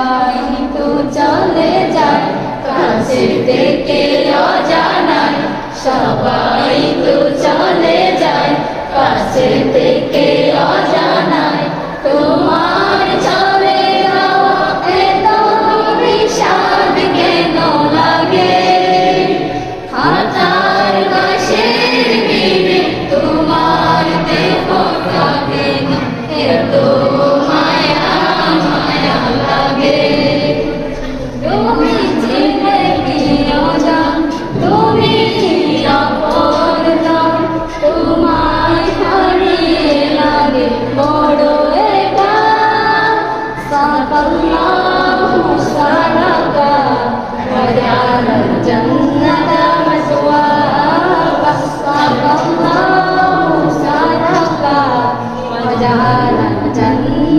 সবাই তো চলে যায় কাছে থেকে অজানায় সবাই তো চলে যায় কাছে থেকে অজানায় তোমার চলে যাওয়া এত বিষাদ কেন লাগে? হাজার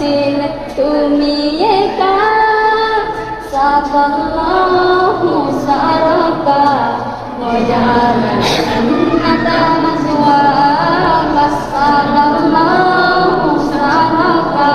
আছেন তুমি একা সাফাল্লাহু সারাকা ওয়াজাল আন্তা মাসওয়া সাল্লাল্লাহু সারাকা